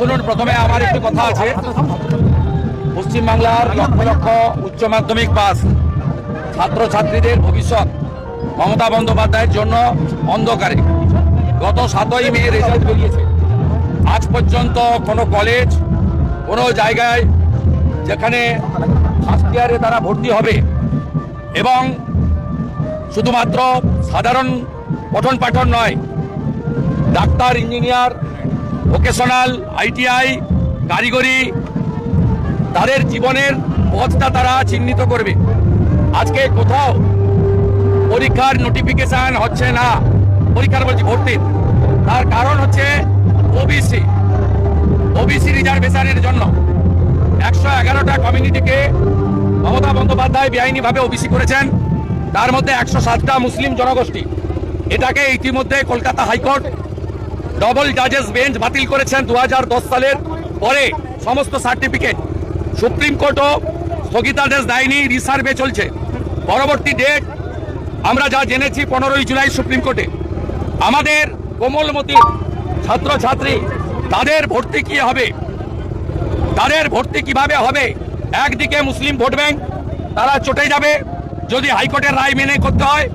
শুনুন, প্রথমে আমার কথা আছে। পশ্চিমবাংলার লক্ষ লক্ষ উচ্চ মাধ্যমিক পাস ছাত্রছাত্রীদের ভবিষ্যৎ মমতা বন্দ্যোপাধ্যায়ের জন্য অন্ধকারে। গত সাতই মে রেজাল্ট বেরিয়েছে। আজ পর্যন্ত কোনো কলেজ কোনো জায়গায় যেখানে ফার্স্ট ইয়ারে তারা ভর্তি হবে এবং শুধুমাত্র সাধারণ পঠন পাঠন নয় ডাক্তার, ইঞ্জিনিয়ার, ভোকেশনাল, আইটিআই, কারিগরি, তাদের জীবনের পথটা তারা চিহ্নিত করবে। আজকে কোথাও পরীক্ষার নোটিফিকেশন হচ্ছে না। পরীক্ষার বলছি ভর্তির তার কারণ হচ্ছে ওবিসি ওবিসি রিজার্ভেশনের জন্য একশো এগারোটা কমিউনিটিকে মমতা বন্দ্যোপাধ্যায় বেআইনিভাবে ওবিসি করেছেন। তার মধ্যে একশো সাতটা মুসলিম জনগোষ্ঠী। এটাকে ইতিমধ্যে কলকাতা হাইকোর্ট ডবল জাজেস বেঞ্চ বাতিল করেছেন দু হাজার দশ সালের পরে সমস্ত সার্টিফিকেট সুপ্রিম কোর্টও স্থগিতাদেশ দেয়নি রিসার্ভে চলছে। পরবর্তী ডেট আমরা যা জেনেছি পনেরোই জুলাই সুপ্রিম কোর্টে। আমাদের কোমলমতি ছাত্রছাত্রী, তাদের ভর্তি কি হবে? তাদের ভর্তি কীভাবে হবে? একদিকে মুসলিম ভোট ব্যাংক, তারা চটে যাবে যদি হাইকোর্টের রায় মেনে করতে হয়।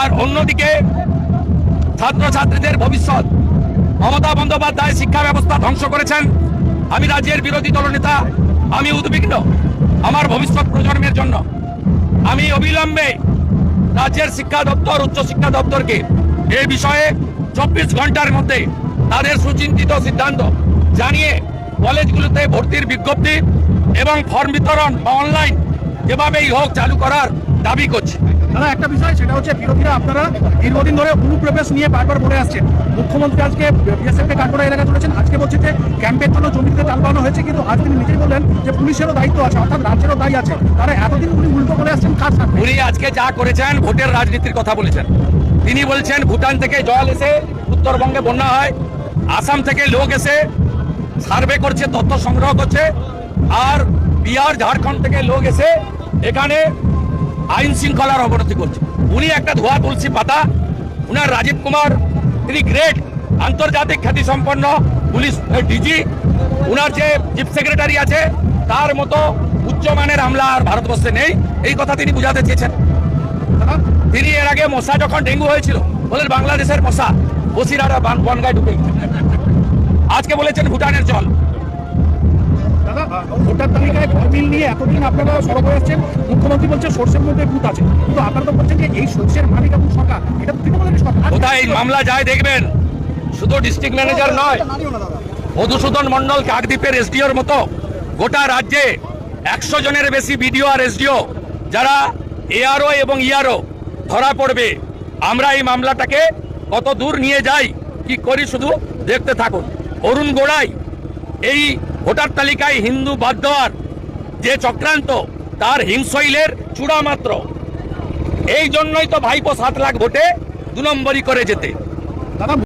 আর অন্যদিকে ছাত্রছাত্রীদের ভবিষ্যৎ। মমতা বন্দ্যোপাধ্যায় শিক্ষা ব্যবস্থা ধ্বংস করেছেন। আমি রাজ্যের বিরোধী দলনেতা, আমি উদ্বিগ্ন আমার ভবিষ্যৎ প্রজন্মের জন্য। আমি অবিলম্বে রাজ্যের শিক্ষা দপ্তর, উচ্চ শিক্ষা দপ্তরকে এই বিষয়ে চব্বিশ ঘণ্টার মধ্যে তাদের সুচিন্তিত সিদ্ধান্ত জানিয়ে কলেজগুলোতে ভর্তির বিজ্ঞপ্তি এবং ফর্ম বিতরণ বা অনলাইন যেভাবেই হোক চালু করার দাবি করছি। দাদা, একটা বিষয়, সেটা হচ্ছে, বিরোধীরা আপনারা দীর্ঘদিন ধরে অনুপ্রবেশ নিয়ে বারবার বলে আসছেন। মুখ্যমন্ত্রী আজকে বিএসএফ কে কাঠগড়া এলাকা চলেছেন আজকে বলছে যে, ক্যাম্পের জন্য জমিতে চাল বানানো হয়েছে, কিন্তু আজ তিনি নিজেই বললেন যে, পুলিশেরও দায়িত্ব আছে, অর্থাৎ রাজ্যেরও দায়ী আছে। তারা এতদিন উনি উল্টো বলে আসছেন, কার সাথে উনি আজকে যা করেছেন, ভোটের রাজনীতির কথা বলেছেন। তিনি বলছেন, ভুটান থেকে জল এসে উত্তরবঙ্গে বন্যা হয়, আসাম থেকে লোক এসে সার্ভে করছে, তথ্য সংগ্রহ করছে, আর বিহার, ঝাড়খণ্ড থেকে লোক এসে এখানে আইন শৃঙ্খলার অবনতি করছে উনি একটা ধোয়া তুলসী পাতা, উনার রাজীব কুমার, তিনি গ্রেট, আন্তর্জাতিক খ্যাতি সম্পন্ন পুলিশ ডিজি, উনার যে চিফ সেক্রেটারি আছে, তার মতো উচ্চমানের হামলা আর ভারতবর্ষে নেই। এই কথা তিনি বুঝাতে চেয়েছেন। তিনি এর আগে মশা যখন ডেঙ্গু হয়েছিল, বলেন বাংলাদেশের মশা বসিরারা বান- বনগায় ঢুকে। আজকে বলেছেন ভুটানের জল। ভোটার তালিকায় ফর্মিল নিয়ে এতদিন আপনারা সরব হয়ে আসছেন মুখ্যমন্ত্রী বলছে সর্ষের মধ্যে ভূত আছে। কিন্তু আপনারা তো বলছেন যে এই সর্ষের মালিক এবং সরকার, এটা তৃণমূলের সরকার। কোথায় এই মামলা যায় দেখবেন? শুধু ডিস্ট্রিক্ট ম্যানেজার নয়, মধুসূদন মন্ডল কাকদ্বীপের এসডিওর মতো গোটা রাজ্যে একশো জনের বেশি বিডিও আর এসডিও যারা এআরও এবং ইআরও ধরা পড়বে। আমরা এই মামলাটাকে কত দূর নিয়ে যাই, কি করি শুধু দেখতে থাকুন। অরুণ গোড়াই এই ভোটার তালিকায় হিন্দু বাদ দেওয়ার যে চক্রান্ত, তার হিংশৈলের চূড়া মাত্র এই জন্যই তো ভাইপো সাত লাখ ভোটে দু নম্বরই করে যেতে।